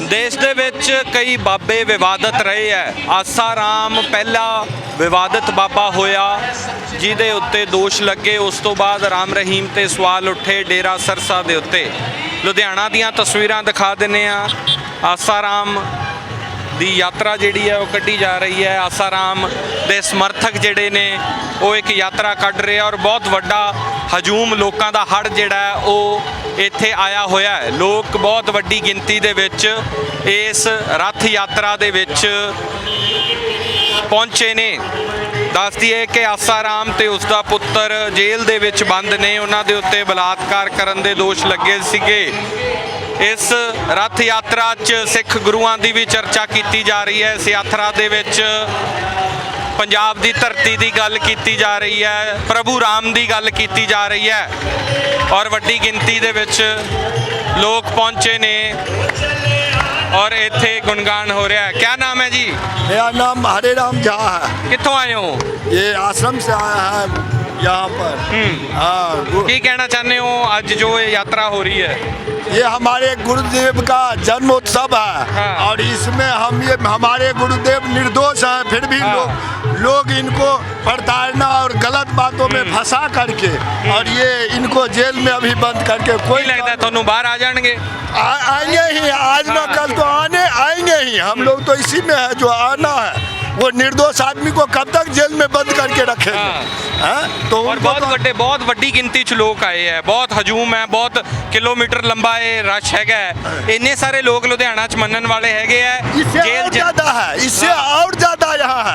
ਦੇਸ਼ ਦੇ ਵਿੱਚ ਕਈ ਬਾਬੇ ਵਿਵਾਦਤ ਰਹੇ ਹੈ। ਆਸਾ ਰਾਮ ਪਹਿਲਾ ਵਿਵਾਦਤ ਬਾਬਾ ਹੋਇਆ, ਜਿਹਦੇ ਉੱਤੇ ਦੋਸ਼ ਲੱਗੇ। ਉਸ ਤੋਂ ਬਾਅਦ ਰਾਮ ਰਹੀਮ ਤੇ ਸਵਾਲ ਉੱਠੇ ਡੇਰਾ ਸਰਸਾ ਦੇ ਉੱਤੇ। ਲੁਧਿਆਣਾ ਦੀਆਂ ਤਸਵੀਰਾਂ ਦਿਖਾ ਦਿੰਨੇ ਆ ਆਸਾ ਰਾਮ ਦੀ ਯਾਤਰਾ ਜਿਹੜੀ ਹੈ, ਉਹ ਕੱਢੀ ਜਾ ਰਹੀ ਹੈ। ਆਸਾ ਰਾਮ ਦੇ ਸਮਰਥਕ ਜਿਹੜੇ ਨੇ, ਉਹ ਇੱਕ ਯਾਤਰਾ ਕੱਢ ਰਹੇ ਆ ਔਰ ਬਹੁਤ ਵੱਡਾ ਹਜੂਮ ਲੋਕਾਂ ਦਾ ਹੜ ਜਿਹੜਾ ਉਹ ਇੱਥੇ ਆਇਆ ਹੋਇਆ ਹੈ। ਲੋਕ ਬਹੁਤ ਵੱਡੀ ਗਿਣਤੀ ਦੇ ਵਿੱਚ ਇਸ ਰੱਥ ਯਾਤਰਾ ਦੇ ਵਿੱਚ ਪਹੁੰਚੇ ਨੇ। ਦੱਸ ਦਈਏ ਕਿ ਆਸਾਰਾਮ ਤੇ ਉਸ ਦਾ ਪੁੱਤਰ ਜੇਲ੍ਹ ਦੇ ਵਿੱਚ ਬੰਦ ਨੇ। ਉਹਨਾਂ ਦੇ ਉੱਤੇ ਬਲਾਤਕਾਰ ਕਰਨ ਦੇ ਦੋਸ਼ ਲੱਗੇ ਸੀਗੇ। ਇਸ ਰੱਥ ਯਾਤਰਾ 'ਚ ਸਿੱਖ ਗੁਰੂਆਂ ਦੀ ਵੀ ਚਰਚਾ ਕੀਤੀ ਜਾ ਰਹੀ ਹੈ। ਇਸ ਯਾਤਰਾ ਦੇ ਵਿੱਚ ਪੰਜਾਬ ਦੀ ਧਰਤੀ ਦੀ ਗੱਲ ਕੀਤੀ ਜਾ ਰਹੀ ਹੈ ਪ੍ਰਭੂ ਰਾਮ ਦੀ ਗੱਲ ਕੀਤੀ ਜਾ ਰਹੀ ਹੈ ਔਰ ਵੱਡੀ ਗਿਣਤੀ ਦੇ ਵਿੱਚ ਲੋਕ ਪਹੁੰਚੇ ਨੇ ਔਰ ਇੱਥੇ ਗੁਣਗਾਨ ਹੋ ਰਿਹਾ ਹੈ ਕੀ ਨਾਮ ਹੈ ਜੀ मेरा नाम हरे राम झा है ਕਿੱਥੋਂ ਆਏ ਹੋ ये आश्रम से आया है यहाँ पर हाँ गु- ਕੀ ਕਹਿਣਾ ਚਾਹੁੰਦੇ ਹੋ ਅੱਜ ਜੋ ਇਹ ਯਾਤਰਾ ਹੋ ਰਹੀ ਹੈ ये हमारे गुरुदेव का जन्मोत्सव है हाँ। और इसमें हम ये हमारे गुरुदेव निर्दोष हैं फिर भी हाँ। लोग लोग इनको प्रताड़ना और गलत बातों में फंसा करके और ये इनको जेल में अभी बंद करके ਕੀ कोई ਲੱਗਦਾ ਤੁਹਾਨੂੰ ਬਾਹਰ आ ਜਾਣਗੇ आ- आएंगे ही आज न हाँ। कल तो आने आएंगे ही हम लोग तो इसी में है जो आना है वो निर्दोष आदमी को कब तक जेल में बंद करके रखेंगे हाँ। हैं? तो ਔਰ उनको ਬਹੁਤ तो- ਵੱਡੇ ਬਹੁਤ ਵੱਡੀ ਗਿਣਤੀ ਚ ਲੋਕ ਆਏ ਹੈ ਬਹੁਤ ਹਜੂਮ ਹੈ ਬਹੁਤ ਕਿਲੋਮੀਟਰ ਲੰਬਾ ਇਹ ਰਸ਼ ਹੈਗਾ ਹੈ। ਇੰਨੇ ਸਾਰੇ ਲੋਕ ਲੁਧਿਆਣਾ ਚ ਮੰਨਣ ਵਾਲੇ ਹੈਗੇ ਹੈ इससे और ਚ- ज्यादा है इससे हाँ। और ज्यादा यहाँ है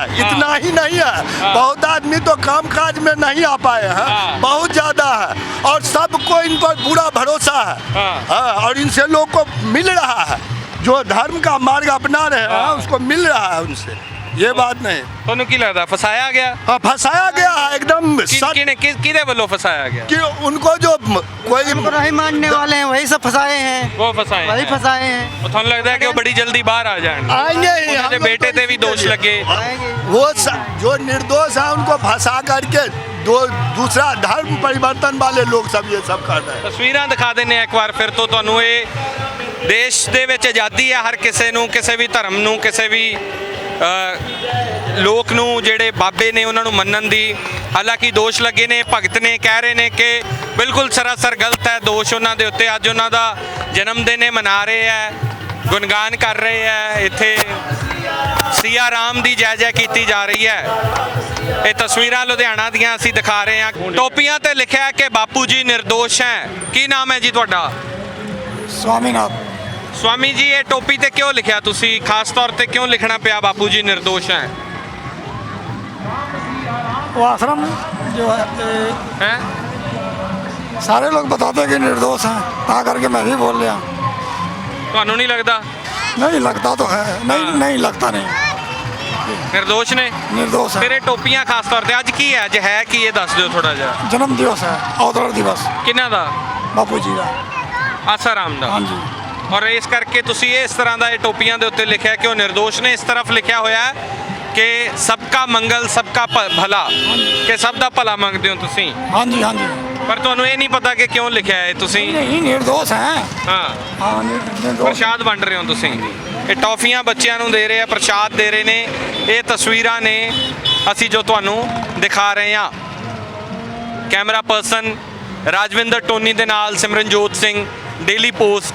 इतना ही नहीं है। बहुत आदमी तो काम काज में नहीं आ पाए हैं। हाँ। बहुत ज़्यादा है। और सबको इन पर पूरा भरोसा है। हाँ। हाँ, और इनसे लोग को मिल रहा है। जो धर्म का मार्ग अपना रहे हैं हाँ। उसको मिल रहा है उनसे। ये बात नहीं ਤੁਹਾਨੂੰ ਕੀ ਲੱਗਦਾ ਫਸਾਇਆ ਗਿਆ हाँ फंसाया गया है एकदम ਕਿ- सच ਕਿਹਨੇ ਕਿ- ਕਿਹਦੇ ਵੱਲੋਂ ਫਸਾਇਆ ਗਿਆ कि उनको जो म- कोई हमको नहीं मानने वाले हैं वही सब फंसाए हैं ਉਹ ਫਸਾਏ वही ਹੈ। फंसाए हैं ਉਹ ਤੁਹਾਨੂੰ ਲੱਗਦਾ ਹੈ ਕਿ ਉਹ ਬੜੀ ਜਲਦੀ ਬਾਹਰ ਆ ਜਾਣਗੇ आएंगे ही ਉਹਨਾਂ हम ਦੇ लोग ਬੇਟੇ तो ਤੇ ਵੀ इसी के ਦੋਸ਼ लिए। ਲੱਗੇ आएंगे वो स- जो निर्दोष है उनको फंसा करके दो दूसरा धर्म परिवर्तन वाले लोग सब ये सब कर रहे हैं ਤਸਵੀਰਾਂ ਦਿਖਾ ਦਿੰਨੇ ਆ ਇੱਕ ਵਾਰ ਫਿਰ ਤੋਂ ਤੁਹਾਨੂੰ ਇਹ ਦੇਸ਼ ਦੇ ਵਿੱਚ ਆਜ਼ਾਦੀ ਹੈ ਹਰ ਕਿਸੇ ਨੂੰ ਕਿਸੇ ਵੀ ਧਰਮ ਨੂੰ ਕਿਸੇ ਵੀ ਅ, ਲੋਕ ਨੂੰ ਜਿਹੜੇ ਬਾਬੇ ਨੇ ਉਹਨਾਂ ਨੂੰ ਮੰਨਣ ਦੀ ਹਾਲਾਂਕਿ ਦੋਸ਼ ਲੱਗੇ ਨੇ, ਭਗਤ ਨੇ ਕਹਿ ਰਹੇ ਨੇ ਕਿ ਬਿਲਕੁਲ ਸਰਾਸਰ ਗਲਤ ਹੈ, ਦੋਸ਼ ਉਹਨਾਂ ਦੇ ਉੱਤੇ ਅੱਜ ਉਹਨਾਂ ਦਾ ਜਨਮ ਦਿਨ ਮਨਾ ਰਹੇ ਹੈ, ਗੁਣਗਾਨ ਕਰ ਰਹੇ ਹੈ, ਇੱਥੇ ਸਿਆ ਰਾਮ ਦੀ ਜੈ ਜੈ ਕੀਤੀ ਜਾ ਰਹੀ ਹੈ। ਇਹ ਤਸਵੀਰਾਂ ਲੁਧਿਆਣਾ ਦੀਆਂ ਅਸੀਂ ਦਿਖਾ ਰਹੇ ਹਾਂ। ਟੋਪੀਆਂ ਤੇ ਲਿਖਿਆ ਕਿ ਬਾਪੂ ਜੀ ਨਿਰਦੋਸ਼ ਹੈ। ਕੀ ਨਾਮ ਹੈ ਜੀ ਤੁਹਾਡਾ? ਸਵਾਮੀਨਾਥ। ਸਵਾਮੀ ਜੀ ਇਹ ਟੋਪੀ ਤੇ ਕਿਉਂ ਲਿਖਿਆ ਤੁਸੀਂ ਖਾਸ ਤੌਰ ਤੇ ਕਿਉਂ ਲਿਖਣਾ ਪਿਆ ਬਾਪੂ ਜੀ ਨਿਰਦੋਸ਼ ਹੈ वो आश्रम जो है ए, ਹੈ सारे लोग बताते हैं कि निर्दोष हैं ता करके मैं भी बोल लिया ਤੁਹਾਨੂੰ ਨਹੀਂ ਲੱਗਦਾ नहीं लगता तो है नहीं हाँ। नहीं लगता नहीं ਨਿਰਦੋਸ਼ ਨੇ निर्दोष ਫਿਰ है ਇਹ ਟੋਪੀਆਂ ਖਾਸ ਤੌਰ ਤੇ ਅੱਜ ਕੀ ਹੈ ਅੱਜ ਹੈ ਕੀ ਇਹ ਦੱਸ ਦਿਓ ਥੋੜਾ ਜਿਹਾ जन्म दिवस है अवतरण दिवस ਕਿਹਨਾਂ ਦਾ बापू जी का ਆਸਾ ਰਾਮ ਦਾ हाँ जी ਔਰ ਇਸ ਕਰਕੇ ਤੁਸੀਂ ਇਸ ਤਰ੍ਹਾਂ ਦਾ ਇਹ ਟੋਪੀਆਂ ਦੇ ਉੱਤੇ ਲਿਖਿਆ ਕਿ ਉਹ નિર્ਦੋਸ਼ ਨੇ ਇਸ ਤਰਫ ਲਿਖਿਆ ਹੋਇਆ ਕਿ ਸਭ ਦਾ ਮੰਗਲ ਸਭ ਦਾ ਭਲਾ ਕਿ ਸਭ ਦਾ ਭਲਾ ਮੰਗਦੇ ਹੋ ਤੁਸੀਂ? ਹਾਂਜੀ ਹਾਂਜੀ। ਪਰ ਤੁਹਾਨੂੰ ਇਹ ਨਹੀਂ ਪਤਾ ਕਿ ਕਿਉਂ ਲਿਖਿਆ ਹੈ ਤੁਸੀਂ? ਨਹੀਂ નિર્ਦੋਸ਼ ਹੈ। ਹਾਂ। ਪ੍ਰਸ਼ਾਦ ਵੰਡ ਰਹੇ ਹੋ ਤੁਸੀਂ। ਇਹ ਟੌਫੀਆਂ ਬੱਚਿਆਂ ਨੂੰ ਦੇ ਰਹੇ ਆ ਪ੍ਰਸ਼ਾਦ ਦੇ ਰਹੇ ਨੇ। ਇਹ ਤਸਵੀਰਾਂ ਨੇ ਅਸੀਂ ਜੋ ਤੁਹਾਨੂੰ ਦਿਖਾ ਰਹੇ ਹਾਂ। ਕੈਮਰਾ ਪਰਸਨ ਰਾਜਵਿੰਦਰ ਟੋਨੀ ਦੇ ਨਾਲ ਸਿਮਰਨਜੋਤ ਸਿੰਘ ਡੇਲੀ ਪੋਸਟ